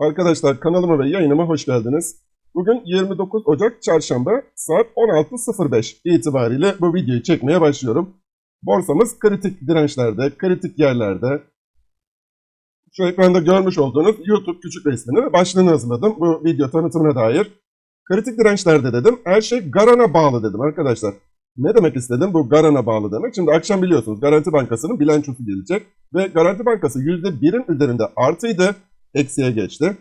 Arkadaşlar kanalıma ve yayınıma hoş geldiniz. Bugün 29 Ocak Çarşamba saat 16.05 itibariyle bu videoyu çekmeye başlıyorum. Borsamız kritik dirençlerde, kritik yerlerde. Şu ekranda görmüş olduğunuz YouTube küçük resmini ve başlığını hazırladım bu video tanıtımına dair. Kritik dirençlerde dedim. Her şey Garan'a bağlı dedim arkadaşlar. Ne demek istedim? Bu Garan'a bağlı demek. Şimdi akşam biliyorsunuz Garanti Bankası'nın bilançosu gelecek. Ve Garanti Bankası %1'in üzerinde artıydı. Eksiye geçti.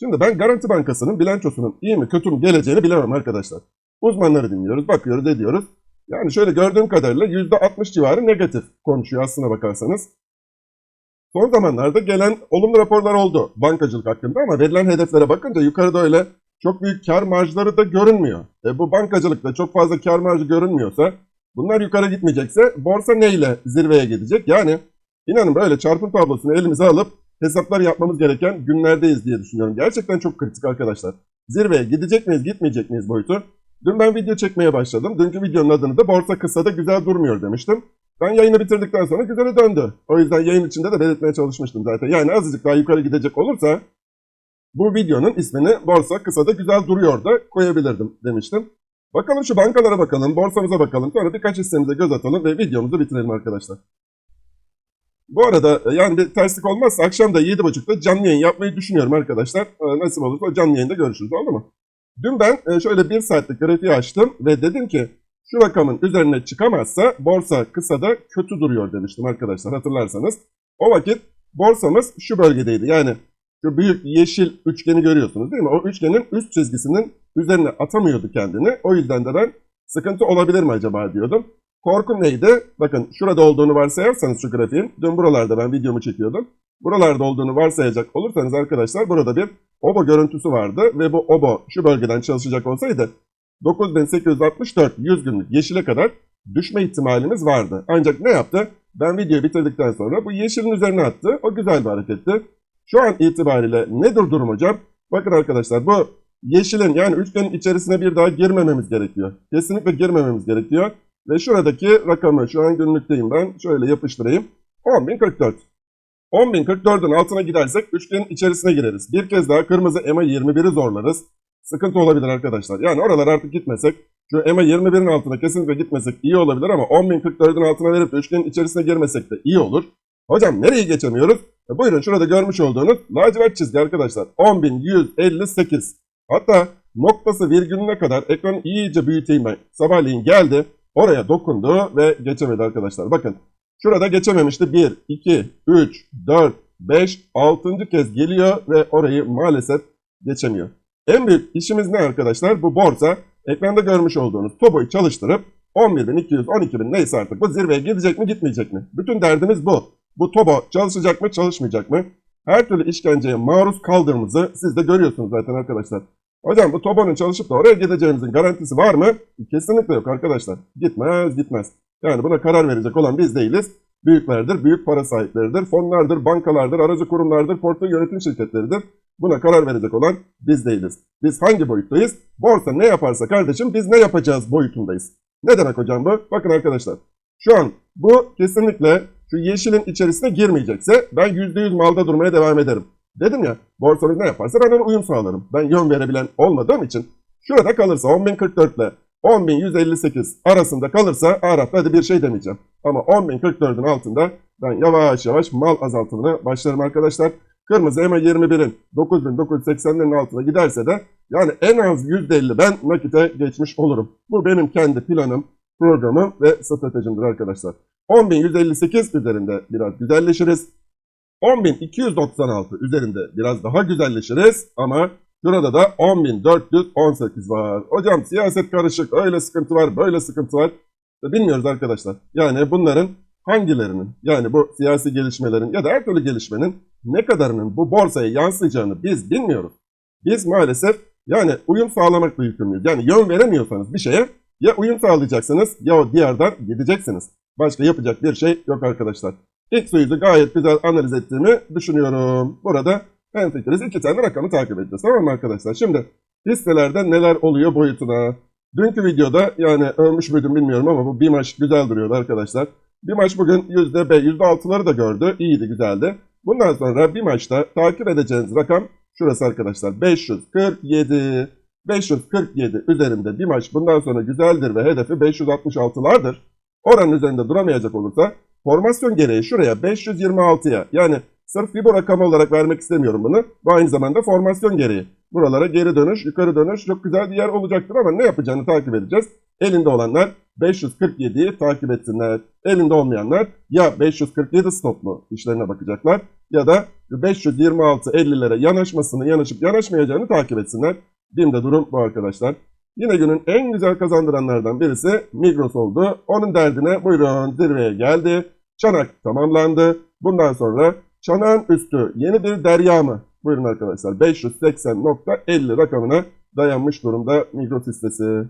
Şimdi ben Garanti Bankası'nın bilançosunun iyi mi kötü mü geleceğini bilemem arkadaşlar. Uzmanları dinliyoruz, bakıyoruz, ediyoruz. Yani şöyle gördüğüm kadarıyla %60 civarı negatif konuşuyor aslına bakarsanız. Son zamanlarda gelen olumlu raporlar oldu bankacılık hakkında ama verilen hedeflere bakınca yukarıda öyle çok büyük kar marjları da görünmüyor. E bu bankacılıkta çok fazla kar marjı görünmüyorsa bunlar yukarı gitmeyecekse borsa neyle zirveye gidecek? Yani inanın böyle çarpım tablosunu elimize alıp hesaplar yapmamız gereken günlerdeyiz diye düşünüyorum. Gerçekten çok kritik arkadaşlar. Zirveye gidecek miyiz gitmeyecek miyiz boyutu. Dün ben video çekmeye başladım. Dünkü videonun adını da borsa kısada güzel durmuyor demiştim. Ben yayını bitirdikten sonra güzele döndü. O yüzden yayın içinde de belirtmeye çalışmıştım zaten. Yani azıcık daha yukarı gidecek olursa bu videonun ismini borsa kısada güzel duruyor da koyabilirdim demiştim. Bakalım şu bankalara bakalım, borsamıza bakalım. Sonra birkaç hissemize göz atalım ve videomuzu bitirelim arkadaşlar. Bu arada e, yani bir terslik olmazsa akşam da 7.30'da canlı yayın yapmayı düşünüyorum arkadaşlar. Ee, Nasip olursa canlı yayında görüşürüz oldu mu? Dün ben e, şöyle bir saatlik grafiği açtım ve dedim ki şu rakamın üzerine çıkamazsa borsa kısada kötü duruyor demiştim arkadaşlar hatırlarsanız. O vakit borsamız şu bölgedeydi. Yani şu büyük yeşil üçgeni görüyorsunuz değil mi? O üçgenin üst çizgisinin üzerine atamıyordu kendini. O yüzden de ben sıkıntı olabilir mi acaba diyordum. Korkum neydi? Bakın şurada olduğunu varsayarsanız şu grafiğin. Dün buralarda ben videomu çekiyordum. Buralarda olduğunu varsayacak olursanız arkadaşlar burada bir obo görüntüsü vardı. Ve bu obo şu bölgeden çalışacak olsaydı 9864 100 günlük yeşile kadar düşme ihtimalimiz vardı. Ancak ne yaptı? Ben videoyu bitirdikten sonra bu yeşilin üzerine attı. O güzel bir hareketti. Şu an itibariyle nedir durum hocam? Bakın arkadaşlar bu yeşilin yani üçgenin içerisine bir daha girmememiz gerekiyor. Kesinlikle girmememiz gerekiyor. Ve şuradaki rakamı şu an günlükteyim ben. Şöyle yapıştırayım. 10.044. 10.044'ün altına gidersek üçgenin içerisine gireriz. Bir kez daha kırmızı EMA 21'i zorlarız. Sıkıntı olabilir arkadaşlar. Yani oralar artık gitmesek şu EMA 21'in altına kesinlikle gitmesek iyi olabilir ama 10.044'ün altına verip üçgenin içerisine girmesek de iyi olur. Hocam nereye geçemiyoruz? E buyurun şurada görmüş olduğunuz lacivert çizgi arkadaşlar. 10.158. Hatta noktası virgülüne kadar ekranı iyice büyüteyim ben. Sabahleyin geldi. Oraya dokundu ve geçemedi arkadaşlar. Bakın şurada geçememişti. 1, 2, 3, 4, 5, 6. kez geliyor ve orayı maalesef geçemiyor. En büyük işimiz ne arkadaşlar? Bu borsa ekranda görmüş olduğunuz TOBO'yu çalıştırıp 11.200, 12.000 neyse artık bu zirveye gidecek mi gitmeyecek mi? Bütün derdimiz bu. Bu TOBO çalışacak mı çalışmayacak mı? Her türlü işkenceye maruz kaldığımızı siz de görüyorsunuz zaten arkadaşlar. Hocam bu TOBO'nun çalışıp da oraya gideceğimizin garantisi var mı? Kesinlikle yok arkadaşlar. Gitmez gitmez. Yani buna karar verecek olan biz değiliz. Büyüklerdir, büyük para sahipleridir, fonlardır, bankalardır, aracı kurumlardır, portföy yönetim şirketleridir. Buna karar verecek olan biz değiliz. Biz hangi boyuttayız? Borsa ne yaparsa kardeşim biz ne yapacağız boyutundayız. Ne demek hocam bu? Bakın arkadaşlar. Şu an bu kesinlikle şu yeşilin içerisine girmeyecekse ben %100 malda durmaya devam ederim. Dedim ya borsamız ne yaparsa ben ona uyum sağlarım. Ben yön verebilen olmadığım için şurada kalırsa 10.044 ile 10.158 arasında kalırsa Arap hadi bir şey demeyeceğim. Ama 10.044'ün altında ben yavaş yavaş mal azaltımına başlarım arkadaşlar. Kırmızı EMA 21'in 9980'lerin altına giderse de yani en az %50 ben nakite geçmiş olurum. Bu benim kendi planım, programım ve stratejimdir arkadaşlar. 10.158 üzerinde biraz güzelleşiriz. 10.296 üzerinde biraz daha güzelleşiriz ama şurada da 10.418 var. Hocam siyaset karışık, öyle sıkıntı var, böyle sıkıntı var. Bilmiyoruz arkadaşlar. Yani bunların hangilerinin yani bu siyasi gelişmelerin ya da her türlü gelişmenin ne kadarının bu borsaya yansıyacağını biz bilmiyoruz. Biz maalesef yani uyum sağlamakla yükümlüyüz. Yani yön veremiyorsanız bir şeye ya uyum sağlayacaksınız ya o diğerden gideceksiniz. Başka yapacak bir şey yok arkadaşlar. İlk suyu gayet güzel analiz ettiğimi düşünüyorum. Burada en fikiriz iki tane rakamı takip edeceğiz. Tamam mı arkadaşlar? Şimdi hisselerde neler oluyor boyutuna. Dünkü videoda yani ölmüş müydüm bilmiyorum ama bu bir maç güzel duruyordu arkadaşlar. Bir maç bugün %5, %6'ları da gördü. İyiydi, güzeldi. Bundan sonra bir maçta takip edeceğiniz rakam Şurası arkadaşlar 547. 547 üzerinde bir maç bundan sonra güzeldir ve hedefi 566'lardır. Oranın üzerinde duramayacak olursa formasyon gereği şuraya 526'ya yani sırf bu rakamı olarak vermek istemiyorum bunu. Bu aynı zamanda formasyon gereği. Buralara geri dönüş, yukarı dönüş çok güzel bir yer olacaktır ama ne yapacağını takip edeceğiz. Elinde olanlar 547'yi takip etsinler. Elinde olmayanlar ya 547 stoplu işlerine bakacaklar ya da 526 50'lere yanaşmasını, yanaşıp yanaşmayacağını takip etsinler. BİM'de durum bu arkadaşlar. Yine günün en güzel kazandıranlardan birisi Migros oldu. Onun derdine buyurun zirveye geldi. Çanak tamamlandı. Bundan sonra çanağın üstü yeni bir derya mı? Buyurun arkadaşlar 580.50 rakamına dayanmış durumda Migros listesi.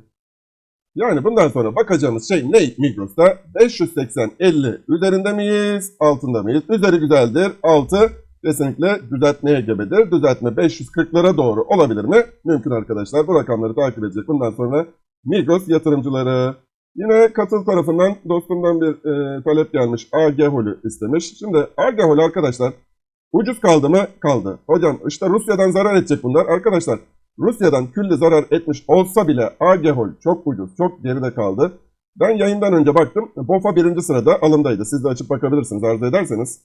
Yani bundan sonra bakacağımız şey ne Migros'ta? 580-50 üzerinde miyiz? Altında mıyız? Üzeri güzeldir. Altı kesinlikle düzeltmeye gebedir. Düzeltme 540'lara doğru olabilir mi? Mümkün arkadaşlar. Bu rakamları takip edecek. Bundan sonra Migros yatırımcıları. Yine katıl tarafından dostumdan bir e, talep gelmiş. AG Hol'ü istemiş. Şimdi AG Hol arkadaşlar ucuz kaldı mı? Kaldı. Hocam işte Rusya'dan zarar edecek bunlar. Arkadaşlar Rusya'dan külli zarar etmiş olsa bile AG Hol çok ucuz, çok geride kaldı. Ben yayından önce baktım. BOFA birinci sırada alımdaydı. Siz de açıp bakabilirsiniz arzu ederseniz.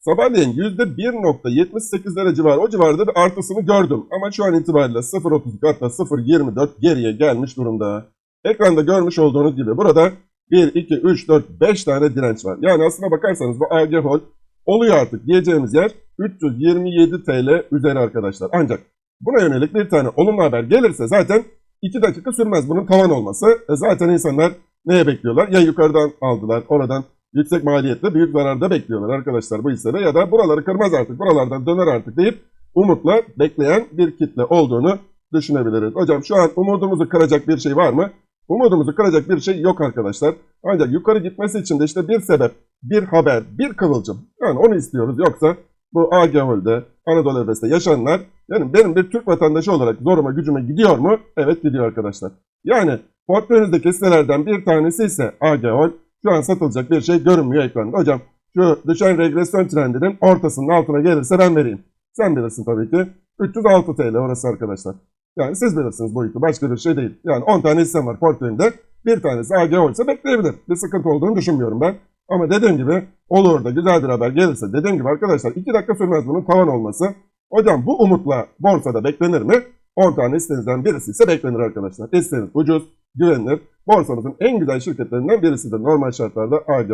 Sabahleyin %1.78'lere civarı o civarda bir artısını gördüm. Ama şu an itibariyle 0.32 hatta 0.24 geriye gelmiş durumda. Ekranda görmüş olduğunuz gibi burada 1, 2, 3, 4, 5 tane direnç var. Yani aslına bakarsanız bu AG Hol oluyor artık diyeceğimiz yer 327 TL üzeri arkadaşlar. Ancak buna yönelik bir tane olumlu haber gelirse zaten 2 dakika sürmez bunun tavan olması. E zaten insanlar neye bekliyorlar? Ya yukarıdan aldılar oradan yüksek maliyetle büyük zararda bekliyorlar arkadaşlar bu hissede ya da buraları kırmaz artık buralardan döner artık deyip umutla bekleyen bir kitle olduğunu düşünebiliriz. Hocam şu an umudumuzu kıracak bir şey var mı? Umudumuzu kıracak bir şey yok arkadaşlar. Ancak yukarı gitmesi için de işte bir sebep, bir haber, bir kıvılcım. Yani onu istiyoruz. Yoksa bu AGHOL'de, Anadolu Efes'te yaşananlar yani benim bir Türk vatandaşı olarak zoruma gücüme gidiyor mu? Evet gidiyor arkadaşlar. Yani portföyünüzdeki hisselerden bir tanesi ise AGHOL. Şu an satılacak bir şey görünmüyor ekranda. Hocam şu düşen regresyon trendinin ortasının altına gelirse ben vereyim. Sen bilirsin tabii ki. 306 TL orası arkadaşlar. Yani siz bilirsiniz boyutu başka bir şey değil. Yani 10 tane hissem var portföyümde. Bir tanesi AG ise bekleyebilir. Bir sıkıntı olduğunu düşünmüyorum ben. Ama dediğim gibi olur da güzel bir haber gelirse dediğim gibi arkadaşlar 2 dakika sürmez bunun tavan olması. Hocam bu umutla borsada beklenir mi? 10 tane hissenizden birisi ise beklenir arkadaşlar. Hisseniz ucuz, güvenilir. Borsanızın en güzel şirketlerinden birisidir normal şartlarda AG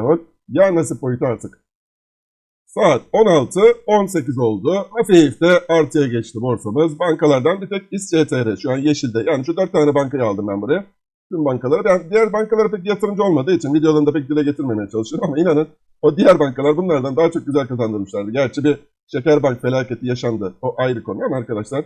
Ya nasip boyutu artık. Saat 16.18 oldu. Hafif de artıya geçti borsamız. Bankalardan bir tek İSCTR şu an yeşilde. Yani şu 4 tane bankayı aldım ben buraya. Tüm bankaları. Ben diğer bankalara pek yatırımcı olmadığı için videolarında pek dile getirmemeye çalışıyorum. Ama inanın o diğer bankalar bunlardan daha çok güzel kazandırmışlardı. Gerçi bir şeker bank felaketi yaşandı. O ayrı konu ama arkadaşlar.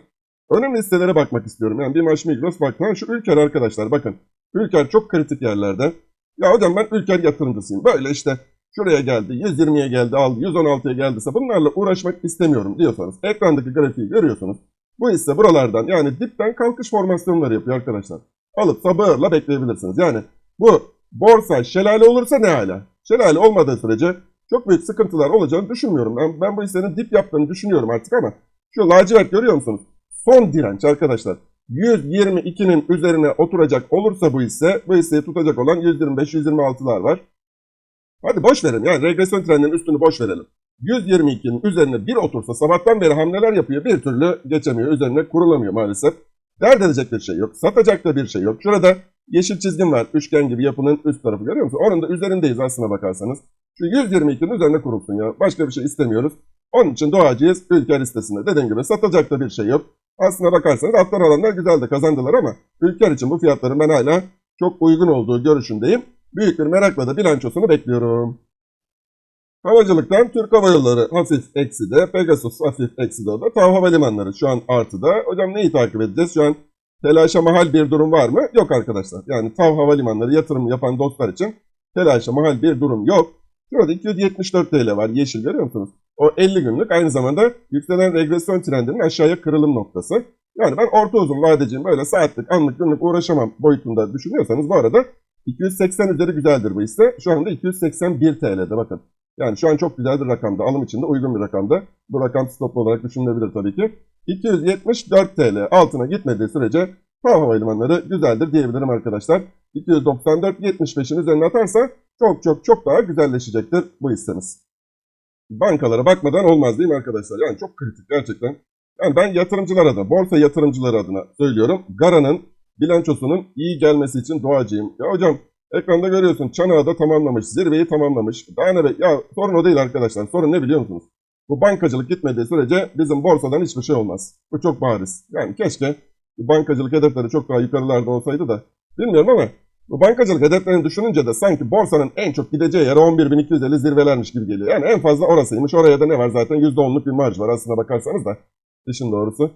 Önemli listelere bakmak istiyorum. Yani bir maç Migros bak. Ha, şu Ülker arkadaşlar bakın. Ülker çok kritik yerlerde. Ya hocam ben Ülker yatırımcısıyım. Böyle işte şuraya geldi, 120'ye geldi, aldı, 116'ya geldiyse bunlarla uğraşmak istemiyorum diyorsanız ekrandaki grafiği görüyorsunuz. Bu ise buralardan yani dipten kalkış formasyonları yapıyor arkadaşlar. Alıp sabırla bekleyebilirsiniz. Yani bu borsa şelale olursa ne hala? Şelale olmadığı sürece çok büyük sıkıntılar olacağını düşünmüyorum. Ben, ben bu hissenin dip yaptığını düşünüyorum artık ama şu lacivert görüyor musunuz? Son direnç arkadaşlar. 122'nin üzerine oturacak olursa bu hisse, bu hisseyi tutacak olan 125-126'lar var. Hadi boş verelim yani regresyon trendinin üstünü boş verelim. 122'nin üzerine bir otursa sabahtan beri hamleler yapıyor bir türlü geçemiyor üzerine kurulamıyor maalesef. Dert edecek bir şey yok. Satacak da bir şey yok. Şurada yeşil çizgim var. Üçgen gibi yapının üst tarafı görüyor musun? Onun da üzerindeyiz aslına bakarsanız. Şu 122'nin üzerine kurulsun ya. Başka bir şey istemiyoruz. Onun için doğacıyız ülke listesinde. Dediğim gibi satacak da bir şey yok. Aslına bakarsanız alttan alanlar güzel de kazandılar ama ülker için bu fiyatların ben hala çok uygun olduğu görüşündeyim. Büyük bir merakla da bilançosunu bekliyorum. Havacılıktan Türk Hava Yolları hafif ekside, Pegasus hafif ekside o da. TAV Havalimanları şu an artıda. Hocam neyi takip edeceğiz? Şu an telaşa mahal bir durum var mı? Yok arkadaşlar. Yani TAV Havalimanları yatırım yapan dostlar için telaşa mahal bir durum yok. Şurada 274 TL var. Yeşil görüyor musunuz? O 50 günlük aynı zamanda yükselen regresyon trendinin aşağıya kırılım noktası. Yani ben orta uzun vadeciyim böyle saatlik, anlık, günlük uğraşamam boyutunda düşünüyorsanız bu arada 280 üzeri güzeldir bu hisse. Şu anda 281 TL'de bakın. Yani şu an çok güzel bir rakamda. Alım için de uygun bir rakamda. Bu rakam stoplu olarak düşünülebilir tabii ki. 274 TL altına gitmediği sürece hava havalimanları güzeldir diyebilirim arkadaşlar. 294.75'in üzerine atarsa çok çok çok daha güzelleşecektir bu hissemiz. Bankalara bakmadan olmaz değil mi arkadaşlar? Yani çok kritik gerçekten. Yani ben yatırımcılar adına, borsa yatırımcıları adına söylüyorum. Gara'nın bilançosunun iyi gelmesi için duacıyım. Ya hocam ekranda görüyorsun çanağı da tamamlamış, zirveyi tamamlamış. Daha ne be? Ya sorun o değil arkadaşlar. Sorun ne biliyor musunuz? Bu bankacılık gitmediği sürece bizim borsadan hiçbir şey olmaz. Bu çok bariz. Yani keşke bankacılık hedefleri çok daha yukarılarda olsaydı da. Bilmiyorum ama bu bankacılık hedeflerini düşününce de sanki borsanın en çok gideceği yer 11.250 zirvelermiş gibi geliyor. Yani en fazla orasıymış. Oraya da ne var zaten %10'luk bir marj var aslına bakarsanız da. İşin doğrusu.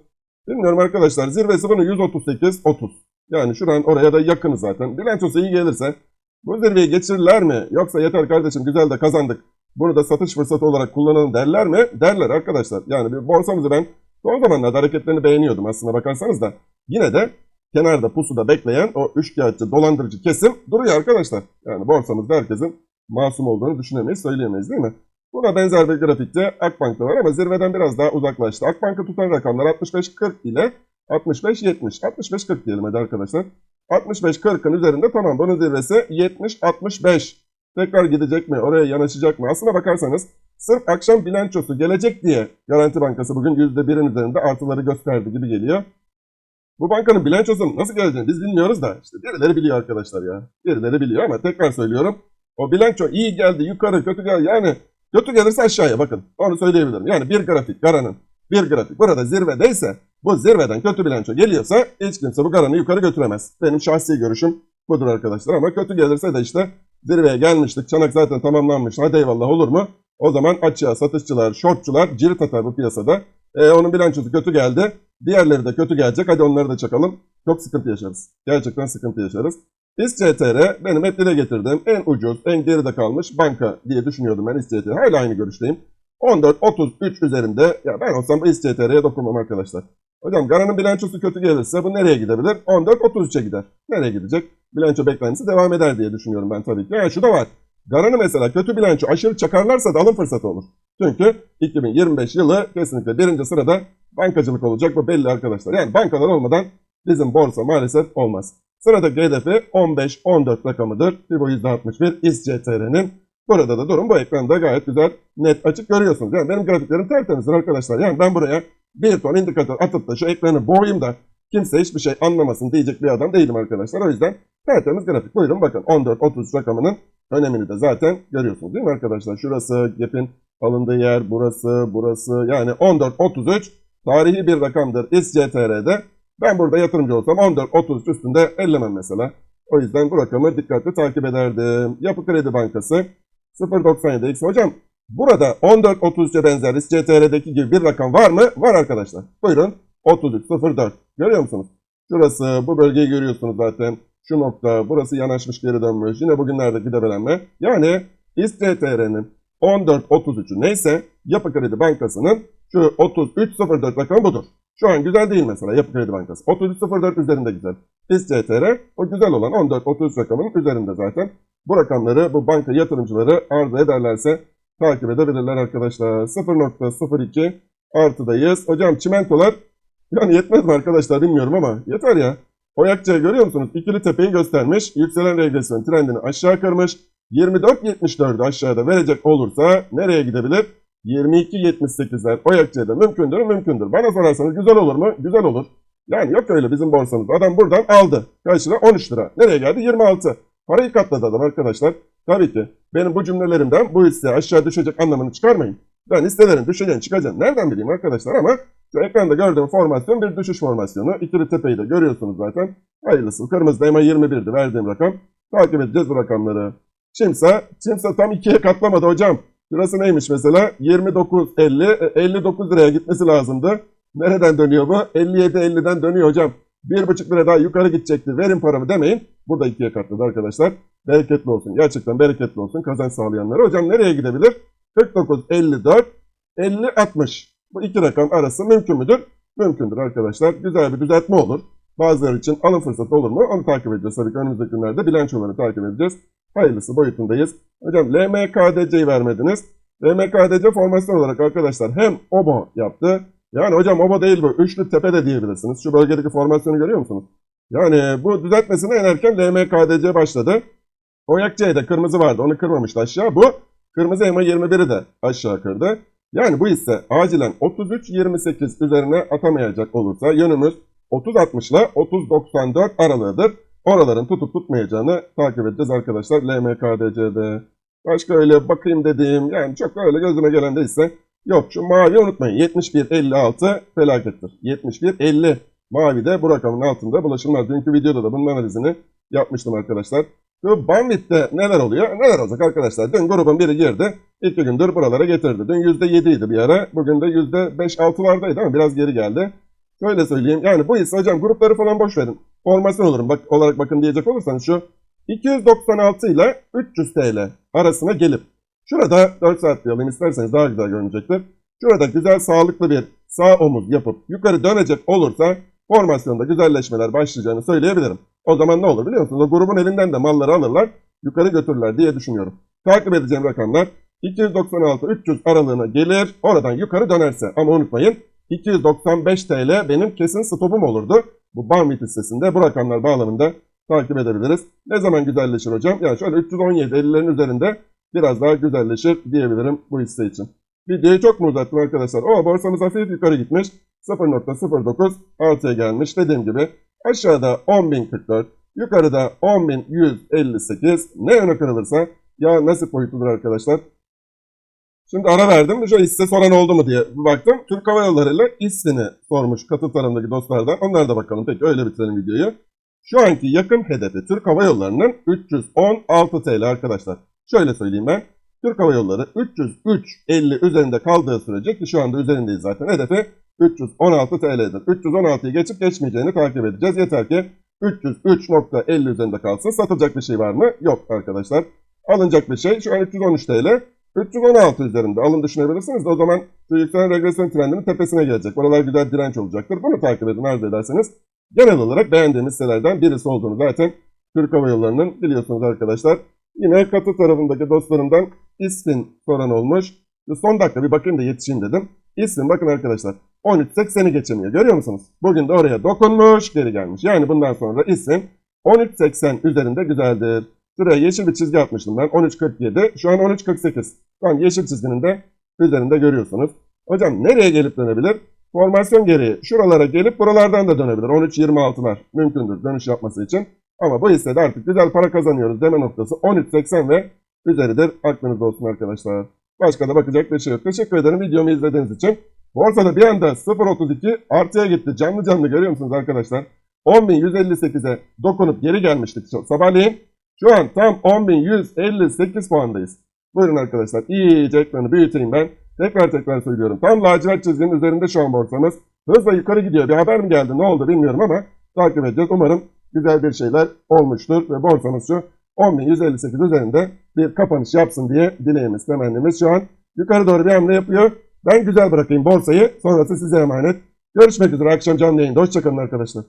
Bilmiyorum arkadaşlar zirvesi bunu 138-30. Yani şuran oraya da yakın zaten. Bilançosu iyi gelirse bu zirveyi geçirirler mi? Yoksa yeter kardeşim güzel de kazandık. Bunu da satış fırsatı olarak kullanalım derler mi? Derler arkadaşlar. Yani bir borsamızı ben son zamanlarda hareketlerini beğeniyordum aslına bakarsanız da. Yine de kenarda pusuda bekleyen o üçkağıtçı dolandırıcı kesim duruyor arkadaşlar. Yani borsamızda herkesin masum olduğunu düşünemeyiz, söyleyemeyiz değil mi? Buna benzer bir grafikte Akbank'ta var ama zirveden biraz daha uzaklaştı. Akbank'ı tutan rakamlar 65-40 ile 65-70. 65-40 diyelim hadi arkadaşlar. 65-40'ın üzerinde tamam bunun zirvesi 70-65. Tekrar gidecek mi? Oraya yanaşacak mı? Aslına bakarsanız sırf akşam bilançosu gelecek diye Garanti Bankası bugün %1'in üzerinde artıları gösterdi gibi geliyor. Bu bankanın bilançosunun nasıl geleceğini biz bilmiyoruz da işte birileri biliyor arkadaşlar ya. Birileri biliyor ama tekrar söylüyorum. O bilanço iyi geldi, yukarı, kötü geldi. Yani kötü gelirse aşağıya bakın. Onu söyleyebilirim. Yani bir grafik, Gara'nın bir grafik burada zirvedeyse bu zirveden kötü bilanço geliyorsa hiç kimse bu Gara'nı yukarı götüremez. Benim şahsi görüşüm budur arkadaşlar ama kötü gelirse de işte zirveye gelmiştik. Çanak zaten tamamlanmış. Hadi eyvallah olur mu? O zaman açığa satışçılar, shortçular cirit atar bu piyasada. E, onun bilançosu kötü geldi. Diğerleri de kötü gelecek. Hadi onları da çakalım. Çok sıkıntı yaşarız. Gerçekten sıkıntı yaşarız. İSCTR benim hep dile getirdiğim en ucuz, en geride kalmış banka diye düşünüyordum ben İSCTR. Hala aynı görüşteyim. 14-33 üzerinde ya ben olsam İSCTR'ye dokunmam arkadaşlar. Hocam Gara'nın bilançosu kötü gelirse bu nereye gidebilir? 14-33'e gider. Nereye gidecek? Bilanço beklentisi devam eder diye düşünüyorum ben tabii ki. Yani şu da var. Gara'nı mesela kötü bilanço aşırı çakarlarsa da alım fırsatı olur. Çünkü 2025 yılı kesinlikle birinci sırada bankacılık olacak bu belli arkadaşlar. Yani bankalar olmadan bizim borsa maalesef olmaz. Sıradaki hedefi 15-14 rakamıdır. Fibo %61 İSCTR'nin. Burada da durum bu ekranda gayet güzel net açık görüyorsunuz. Yani benim grafiklerim tertemizdir arkadaşlar. Yani ben buraya bir ton indikatör atıp da şu ekranı boğayım da kimse hiçbir şey anlamasın diyecek bir adam değilim arkadaşlar. O yüzden tertemiz grafik. Buyurun bakın 14-30 rakamının önemini de zaten görüyorsunuz değil mi arkadaşlar? Şurası gap'in alındığı yer, burası, burası. Yani 14-33 tarihi bir rakamdır İSCTR'de. Ben burada yatırımcı olsam 14-33 üstünde ellemem mesela. O yüzden bu rakamı dikkatli takip ederdim. Yapı Kredi Bankası 0.97 X. Hocam burada 14.33'e benzer İSCTR'deki gibi bir rakam var mı? Var arkadaşlar. Buyurun 33.04. Görüyor musunuz? Şurası bu bölgeyi görüyorsunuz zaten. Şu nokta burası yanaşmış geri dönmüş. Yine bugünlerdeki debelenme. Yani İSCTR'nin 14.33'ü neyse Yapı Kredi Bankası'nın şu 33.04 rakamı budur. Şu an güzel değil mesela Yapı Kredi Bankası. 33.04 üzerinde güzel. İSCTR o güzel olan 14.33 rakamının üzerinde zaten. Bu rakamları bu banka yatırımcıları arzu ederlerse takip edebilirler arkadaşlar. 0.02 artıdayız. Hocam çimentolar yani yetmez mi arkadaşlar bilmiyorum ama yeter ya. Oyakçı'ya görüyor musunuz? İkili tepeyi göstermiş. Yükselen regresyon trendini aşağı kırmış. 24.74'ü aşağıda verecek olursa nereye gidebilir? 22.78'ler Oyakçı'ya da mümkündür mümkündür. Bana sorarsanız güzel olur mu? Güzel olur. Yani yok öyle bizim borsamız. Adam buradan aldı. Lira? 13 lira. Nereye geldi? 26. Parayı katladı arkadaşlar. Tabii ki benim bu cümlelerimden bu hisse aşağı düşecek anlamını çıkarmayın. Ben hisselerin düşeceğini çıkacağını nereden bileyim arkadaşlar ama şu ekranda gördüğüm formasyon bir düşüş formasyonu. İkili tepeyi de görüyorsunuz zaten. Hayırlısı. Kırmızı EMA 21'di verdiğim rakam. Takip edeceğiz bu rakamları. Çimsa, Çimsa tam ikiye katlamadı hocam. Şurası neymiş mesela? 29.50, e, 59 liraya gitmesi lazımdı. Nereden dönüyor bu? 57.50'den dönüyor hocam. 1,5 lira daha yukarı gidecekti. Verin paramı demeyin. Burada ikiye katladı arkadaşlar. Bereketli olsun. Gerçekten bereketli olsun kazanç sağlayanlara. Hocam nereye gidebilir? 49, 54, 50, 60. Bu iki rakam arası mümkün müdür? Mümkündür arkadaşlar. Güzel bir düzeltme olur. Bazıları için alım fırsatı olur mu? Onu takip edeceğiz. Tabii ki önümüzdeki günlerde bilançoları takip edeceğiz. hayırlısı boyutundayız. Hocam LMKDC'yi vermediniz. LMKDC formasyon olarak arkadaşlar hem OBO yaptı. Yani hocam OBO değil bu. Üçlü tepe de diyebilirsiniz. Şu bölgedeki formasyonu görüyor musunuz? Yani bu düzeltmesine en erken LMKDC başladı. Oyak C'de kırmızı vardı. Onu kırmamıştı aşağı. Bu kırmızı EMA 21'i de aşağı kırdı. Yani bu ise acilen 33-28 üzerine atamayacak olursa yönümüz 30-60 ile 30-94 aralığıdır. Oraların tutup tutmayacağını takip edeceğiz arkadaşlar LMKDC'de. Başka öyle bakayım dediğim yani çok öyle gözüme gelen değilse yok şu mavi unutmayın 71-56 felakettir. 71-50 mavi de bu rakamın altında bulaşılmaz. Dünkü videoda da bunun analizini yapmıştım arkadaşlar. Şu Banvit'te neler oluyor? Neler olacak arkadaşlar? Dün grubun biri girdi. İki gündür buralara getirdi. Dün %7 idi bir ara. Bugün de %5-6'lardaydı ama biraz geri geldi. Şöyle söyleyeyim. Yani bu hisse hocam grupları falan boş verin. Formasyon olurum bak, olarak bakın diyecek olursanız şu 296 ile 300 TL arasına gelip şurada 4 saat diyelim isterseniz daha güzel görünecektir. Şurada güzel sağlıklı bir sağ omuz yapıp yukarı dönecek olursa formasyonda güzelleşmeler başlayacağını söyleyebilirim. O zaman ne olur biliyor musunuz? O grubun elinden de malları alırlar, yukarı götürürler diye düşünüyorum. Takip edeceğim rakamlar 296-300 aralığına gelir, oradan yukarı dönerse. Ama unutmayın 295 TL benim kesin stopum olurdu. Bu Banvit hissesinde bu rakamlar bağlamında takip edebiliriz. Ne zaman güzelleşir hocam? Yani şöyle 317-50'lerin üzerinde biraz daha güzelleşir diyebilirim bu hisse için. Videoyu çok mu uzattım arkadaşlar? O borsamız hafif yukarı gitmiş. 0.09 altıya gelmiş. Dediğim gibi aşağıda 10.044, yukarıda 10.158. Ne yöne kırılırsa ya nasip boyutudur arkadaşlar. Şimdi ara verdim. Şu hisse soran oldu mu diye baktım. Türk Hava Yolları ile İSSİN'i sormuş katıl tarafındaki dostlardan. Onlara da bakalım. Peki öyle bitirelim videoyu. Şu anki yakın hedefi Türk Hava Yolları'nın 316 TL arkadaşlar. Şöyle söyleyeyim ben. Türk Hava Yolları 303.50 üzerinde kaldığı sürece ki şu anda üzerindeyiz zaten hedefi 316 TL'dir. 316'yı geçip geçmeyeceğini takip edeceğiz. Yeter ki 303.50 üzerinde kalsın. Satılacak bir şey var mı? Yok arkadaşlar. Alınacak bir şey şu an 313 TL. 316 üzerinde alın düşünebilirsiniz de o zaman şu yükselen regresyon trendinin tepesine gelecek. Oralar güzel direnç olacaktır. Bunu takip edin arzu ederseniz. Genel olarak beğendiğimiz hisselerden birisi olduğunu zaten Türk Hava Yolları'nın biliyorsunuz arkadaşlar. Yine katı tarafındaki dostlarımdan İSFİN soran olmuş. Son dakika bir bakayım da yetişeyim dedim. İSFİN bakın arkadaşlar 13.80'i geçemiyor. Görüyor musunuz? Bugün de oraya dokunmuş geri gelmiş. Yani bundan sonra İSFİN 13.80 üzerinde güzeldir. Şuraya yeşil bir çizgi atmıştım ben. 13.47. Şu an 13.48. Şu an yeşil çizginin de üzerinde görüyorsunuz. Hocam nereye gelip dönebilir? Formasyon gereği şuralara gelip buralardan da dönebilir. 13.26'lar mümkündür dönüş yapması için. Ama bu hissede artık güzel para kazanıyoruz deme noktası 13.80 ve üzeridir. Aklınızda olsun arkadaşlar. Başka da bakacak bir şey yok. Teşekkür ederim videomu izlediğiniz için. Borsada bir anda 0.32 artıya gitti. Canlı canlı görüyor musunuz arkadaşlar? 10.158'e dokunup geri gelmiştik sabahleyin. Şu an tam 10.158 puandayız. Buyurun arkadaşlar. İyice ekranı büyüteyim ben. Tekrar tekrar söylüyorum. Tam lacivert çizginin üzerinde şu an borsamız. Hızla yukarı gidiyor. Bir haber mi geldi ne oldu bilmiyorum ama takip edeceğiz. Umarım güzel bir şeyler olmuştur ve borsamız şu 10.158 üzerinde bir kapanış yapsın diye dileğimiz, temennimiz şu an yukarı doğru bir hamle yapıyor. Ben güzel bırakayım borsayı. Sonrası size emanet. Görüşmek üzere akşam canlı yayında. Hoşçakalın arkadaşlar.